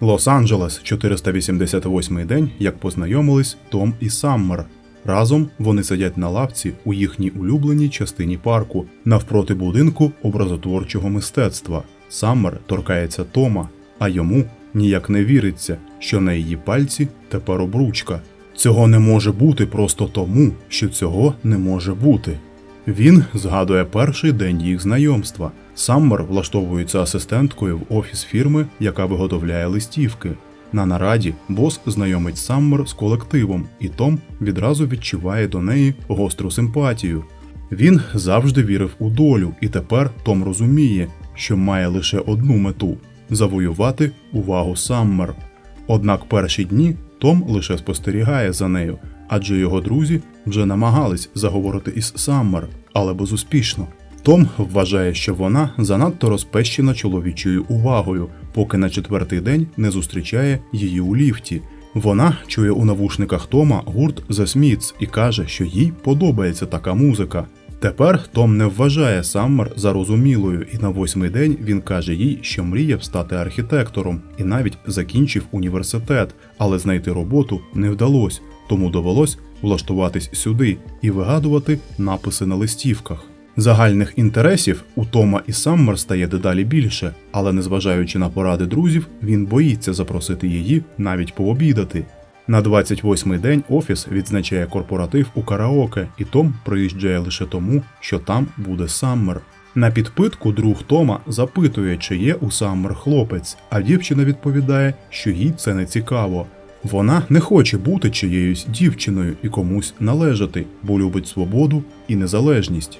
Лос-Анджелес, 488 день, як познайомились Том і Саммер. Разом вони сидять на лавці у їхній улюбленій частині парку навпроти будинку образотворчого мистецтва. Саммер торкається Тома, а йому ніяк не віриться, що на її пальці тепер обручка. Цього не може бути просто тому, що цього не може бути. Він згадує перший день їх знайомства. Саммер влаштовується асистенткою в офіс фірми, яка виготовляє листівки. На нараді бос знайомить Саммер з колективом, і Том відразу відчуває до неї гостру симпатію. Він завжди вірив у долю, і тепер Том розуміє, що має лише одну мету завоювати увагу Саммер. Однак перші дні Том лише спостерігає за нею, адже його друзі вже намагались заговорити із Саммер, але безуспішно. Том вважає, що вона занадто розпещена чоловічою увагою, поки на четвертий день не зустрічає її у ліфті. Вона чує у навушниках Тома гурт The Smiths і каже, що їй подобається така музика. Тепер Том не вважає Саммер зарозумілою, і на восьмий день він каже їй, що мріяв стати архітектором і навіть закінчив університет, але знайти роботу не вдалося, тому довелось влаштуватись сюди і вигадувати написи на листівках. Загальних інтересів у Тома і Саммер стає дедалі більше, але незважаючи на поради друзів, він боїться запросити її навіть пообідати. На 28-й день офіс відзначає корпоратив у караоке, і Том приїжджає лише тому, що там буде Саммер. На підпитку друг Тома запитує, чи є у Саммер хлопець, а дівчина відповідає, що їй це не цікаво. Вона не хоче бути чиєюсь дівчиною і комусь належати, бо любить свободу і незалежність.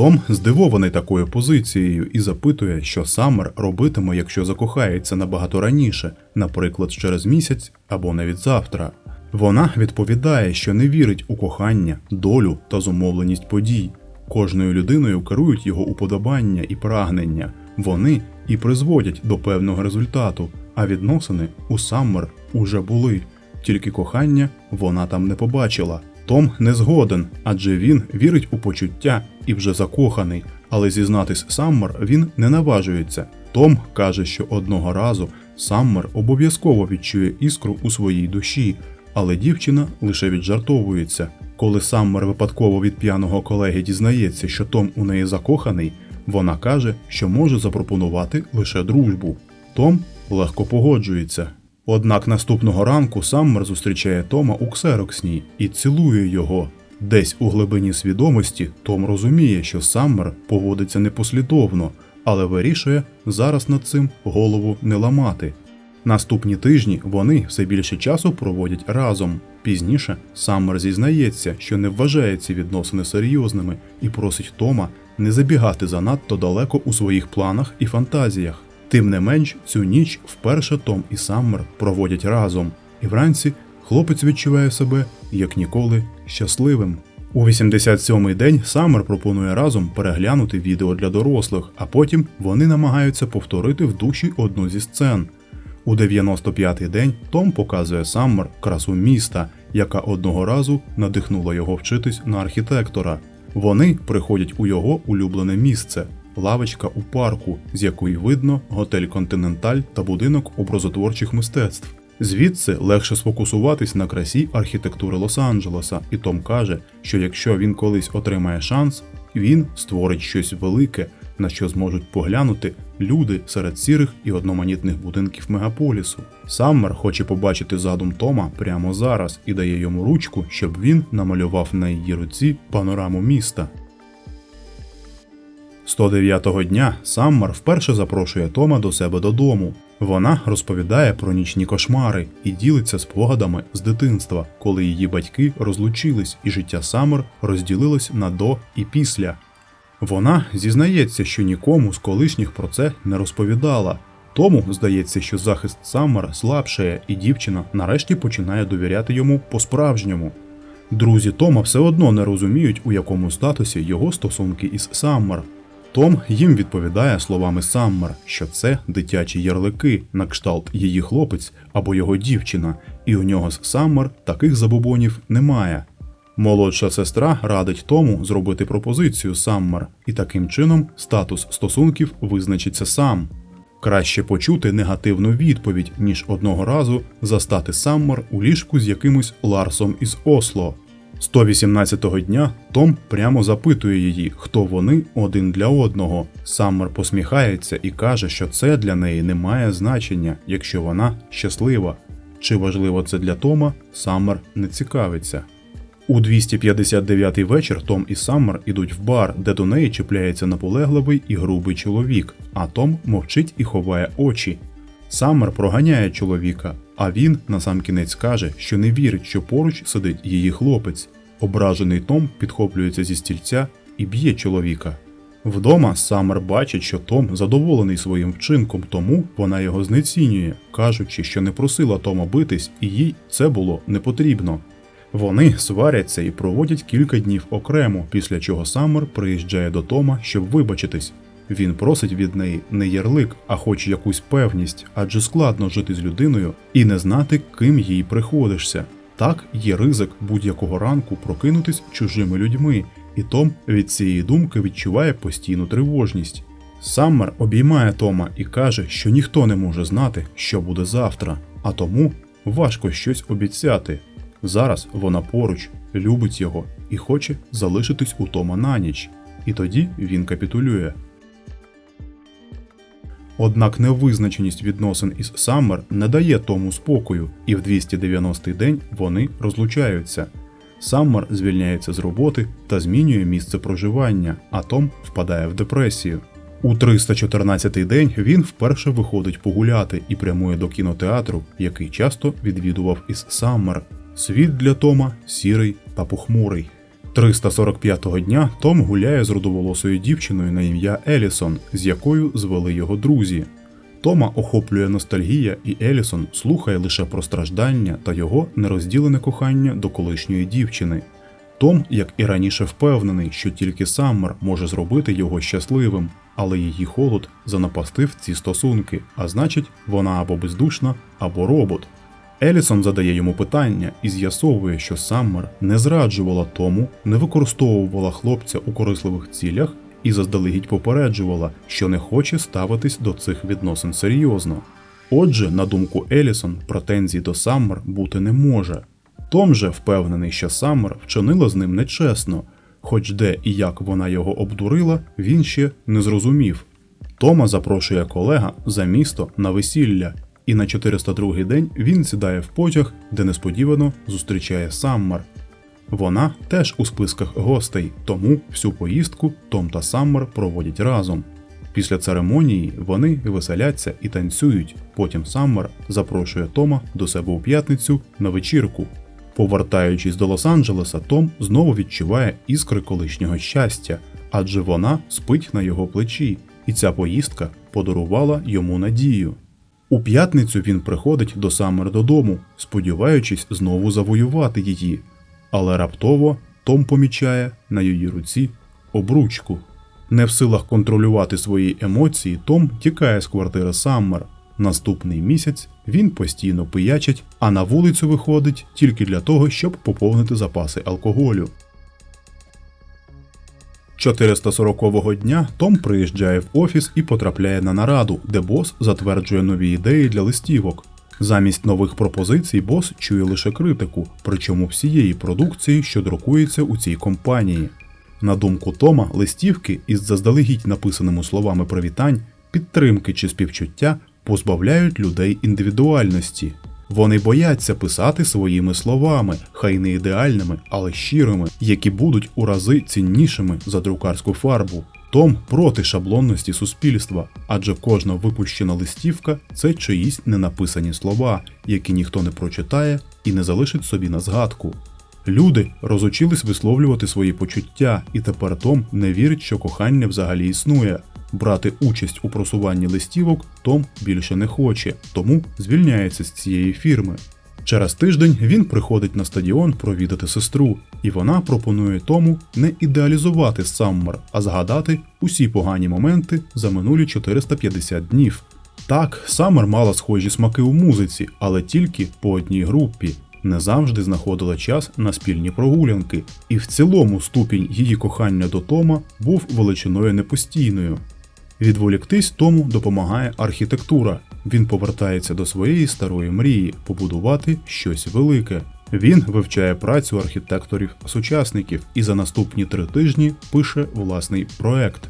Том здивований такою позицією і запитує, що Саммер робитиме, якщо закохається набагато раніше, наприклад, через місяць або навіть завтра. Вона відповідає, що не вірить у кохання, долю та зумовленість подій. Кожною людиною керують його уподобання і прагнення. Вони і призводять до певного результату, а відносини у Саммер уже були. Тільки кохання вона там не побачила. Том не згоден, адже він вірить у почуття і вже закоханий, але зізнатись Саммер він не наважується. Том каже, що одного разу Саммер обов'язково відчує іскру у своїй душі, але дівчина лише віджартовується. Коли Саммер випадково від п'яного колеги дізнається, що Том у неї закоханий, вона каже, що може запропонувати лише дружбу. Том легко погоджується. Однак наступного ранку Саммер зустрічає Тома у ксероксній і цілує його. Десь у глибині свідомості Том розуміє, що Саммер поводиться непослідовно, але вирішує зараз над цим голову не ламати. Наступні тижні вони все більше часу проводять разом. Пізніше Саммер зізнається, що не вважає ці відносини серйозними і просить Тома не забігати занадто далеко у своїх планах і фантазіях. Тим не менш, цю ніч вперше Том і Саммер проводять разом, і вранці хлопець відчуває себе як ніколи щасливим. У 87-й день Саммер пропонує разом переглянути відео для дорослих, а потім вони намагаються повторити в душі одну зі сцен. У 95-й день Том показує Саммер красу міста, яка одного разу надихнула його вчитись на архітектора. Вони приходять у його улюблене місце лавочка у парку, з якої видно готель Континенталь та будинок образотворчих мистецтв. Звідси легше сфокусуватись на красі архітектури Лос-Анджелеса, і Том каже, що якщо він колись отримає шанс, він створить щось велике, на що зможуть поглянути люди серед сірих і одноманітних будинків мегаполісу. Саммер хоче побачити задум Тома прямо зараз і дає йому ручку, щоб він намалював на її руці панораму міста. 109-го дня Саммер вперше запрошує Тома до себе додому. Вона розповідає про нічні кошмари і ділиться спогадами з дитинства, коли її батьки розлучились і життя Саммер розділилось на до і після. Вона зізнається, що нікому з колишніх про це не розповідала. Тому здається, що захист Саммер слабшає, і дівчина нарешті починає довіряти йому по-справжньому. Друзі Тома все одно не розуміють, у якому статусі його стосунки із Саммер. Том їм відповідає словами Саммер, що це дитячі ярлики, на кшталт її хлопець або його дівчина, і у нього з Саммер таких забобонів немає. Молодша сестра радить Тому зробити пропозицію Саммер, і таким чином статус стосунків визначиться сам. Краще почути негативну відповідь, ніж одного разу застати Саммер у ліжку з якимось Ларсом із Осло. 118-го дня Том прямо запитує її, хто вони один для одного. Саммер посміхається і каже, що це для неї не має значення, якщо вона щаслива. Чи важливо це для Тома, Саммер не цікавиться. У 259-й вечір Том і Саммер ідуть в бар, де до неї чіпляється наполегливий і грубий чоловік, а Том мовчить і ховає очі. Саммер проганяє чоловіка, а він насамкінець каже, що не вірить, що поруч сидить її хлопець. Ображений Том підхоплюється зі стільця і б'є чоловіка. Вдома Саммер бачить, що Том задоволений своїм вчинком, тому вона його знецінює, кажучи, що не просила Тома битись, і їй це було не потрібно. Вони сваряться і проводять кілька днів окремо, після чого Саммер приїжджає до Тома, щоб вибачитись. Він просить від неї не ярлик, а хоч якусь певність, адже складно жити з людиною і не знати, ким їй приходишся. Так є ризик будь-якого ранку прокинутись чужими людьми, і Том від цієї думки відчуває постійну тривожність. Саммер обіймає Тома і каже, що ніхто не може знати, що буде завтра, а тому важко щось обіцяти. Зараз вона поруч, любить його і хоче залишитись у Тома на ніч. І тоді він капітулює. Однак невизначеність відносин із Саммер не дає Тому спокою, і в 290-й день вони розлучаються. Саммер звільняється з роботи та змінює місце проживання, а Том впадає в депресію. У 314-й день він вперше виходить погуляти і прямує до кінотеатру, який часто відвідував із Саммер. Світ для Тома сірий та похмурий. 345-го дня Том гуляє з рудоволосою дівчиною на ім'я Елісон, з якою звели його друзі. Тома охоплює ностальгія, і Елісон слухає лише про страждання та його нерозділене кохання до колишньої дівчини. Том, як і раніше, впевнений, що тільки Саммер може зробити його щасливим, але її холод занапастив ці стосунки, а значить, вона або бездушна, або робот. Елісон задає йому питання і з'ясовує, що Саммер не зраджувала тому, не використовувала хлопця у корисливих цілях і заздалегідь попереджувала, що не хоче ставитись до цих відносин серйозно. Отже, на думку Елісон, претензій до Саммер бути не може. Том же впевнений, що Саммер вчинила з ним нечесно, хоч де і як вона його обдурила, він ще не зрозумів. Тома запрошує колега за місто на весілля, і на 402 день він сідає в потяг, де несподівано зустрічає Саммер. Вона теж у списках гостей, тому всю поїздку Том та Саммер проводять разом. Після церемонії вони веселяться і танцюють. Потім Саммер запрошує Тома до себе у п'ятницю на вечірку. Повертаючись до Лос-Анджелеса, Том знову відчуває іскри колишнього щастя, адже вона спить на його плечі, і ця поїздка подарувала йому надію. У п'ятницю він приходить до Саммер додому, сподіваючись знову завоювати її. Але раптово Том помічає на її руці обручку. Не в силах контролювати свої емоції, Том тікає з квартири Саммер. Наступний місяць він постійно пиячить, а на вулицю виходить тільки для того, щоб поповнити запаси алкоголю. 440-го дня Том приїжджає в офіс і потрапляє на нараду, де бос затверджує нові ідеї для листівок. Замість нових пропозицій бос чує лише критику, причому всієї продукції, що друкується у цій компанії. На думку Тома, листівки із заздалегідь написаними словами привітань, підтримки чи співчуття позбавляють людей індивідуальності. Вони бояться писати своїми словами, хай не ідеальними, але щирими, які будуть у рази ціннішими за друкарську фарбу. Том проти шаблонності суспільства, адже кожна випущена листівка це чиїсь ненаписані слова, які ніхто не прочитає і не залишить собі на згадку. Люди розучились висловлювати свої почуття, і тепер Том не вірить, що кохання взагалі існує. Брати участь у просуванні листівок Том більше не хоче, тому звільняється з цієї фірми. Через тиждень він приходить на стадіон провідати сестру, і вона пропонує Тому не ідеалізувати Саммер, а згадати усі погані моменти за минулі 450 днів. Так, Саммер мала схожі смаки у музиці, але тільки по одній групі. Не завжди знаходила час на спільні прогулянки, і в цілому ступінь її кохання до Тома був величиною непостійною. Відволіктись тому допомагає архітектура. Він повертається до своєї старої мрії побудувати щось велике. Він вивчає працю архітекторів-сучасників і за наступні три тижні пише власний проект.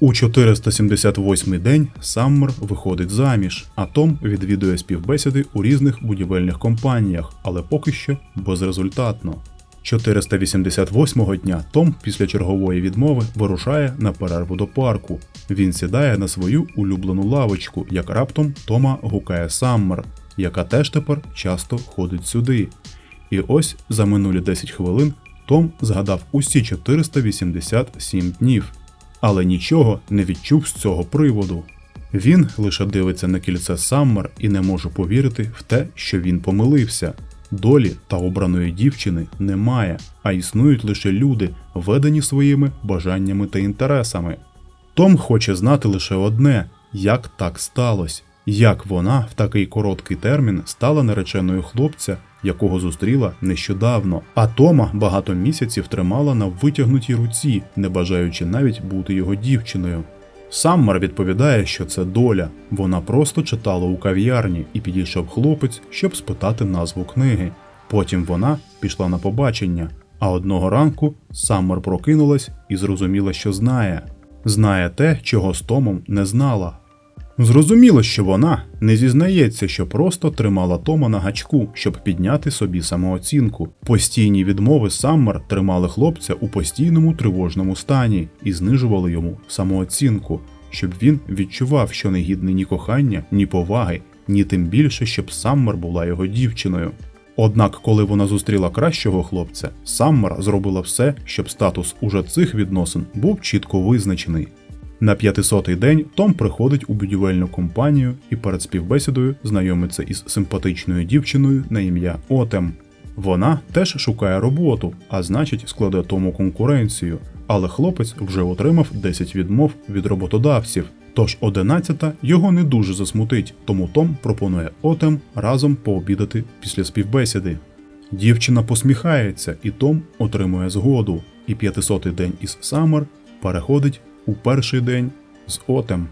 У 478 день Саммер виходить заміж, а Том відвідує співбесіди у різних будівельних компаніях, але поки що безрезультатно. 488 дня Том після чергової відмови вирушає на перерву до парку. Він сідає на свою улюблену лавочку, як раптом Тома гукає Саммер, яка теж тепер часто ходить сюди. І ось за минулі 10 хвилин Том згадав усі 487 днів, але нічого не відчув з цього приводу. Він лише дивиться на кільце Саммер і не може повірити в те, що він помилився. Долі та обраної дівчини немає, а існують лише люди, ведені своїми бажаннями та інтересами. Том хоче знати лише одне: як так сталося, як вона в такий короткий термін стала нареченою хлопця, якого зустріла нещодавно, а Тома багато місяців тримала на витягнутій руці, не бажаючи навіть бути його дівчиною. Саммер відповідає, що це доля. Вона просто читала у кав'ярні і підійшов хлопець, щоб спитати назву книги. Потім вона пішла на побачення, а одного ранку Саммер прокинулась і зрозуміла, що знає. Знає те, чого з Томом не знала. Зрозуміло, що вона не зізнається, що просто тримала Тома на гачку, щоб підняти собі самооцінку. Постійні відмови Саммер тримали хлопця у постійному тривожному стані і знижували йому самооцінку, щоб він відчував, що не гідний ні кохання, ні поваги, ні тим більше, щоб Саммер була його дівчиною. Однак, коли вона зустріла кращого хлопця, Саммер зробила все, щоб статус уже цих відносин був чітко визначений. На 500-й день Том приходить у будівельну компанію і перед співбесідою знайомиться із симпатичною дівчиною на ім'я Отем. Вона теж шукає роботу, а значить складе Тому конкуренцію. Але хлопець вже отримав 10 відмов від роботодавців. Тож 11-та його не дуже засмутить, тому Том пропонує Отем разом пообідати після співбесіди. Дівчина посміхається, і Том отримує згоду. І 500-й день із Саммер переходить у перший день з Отем.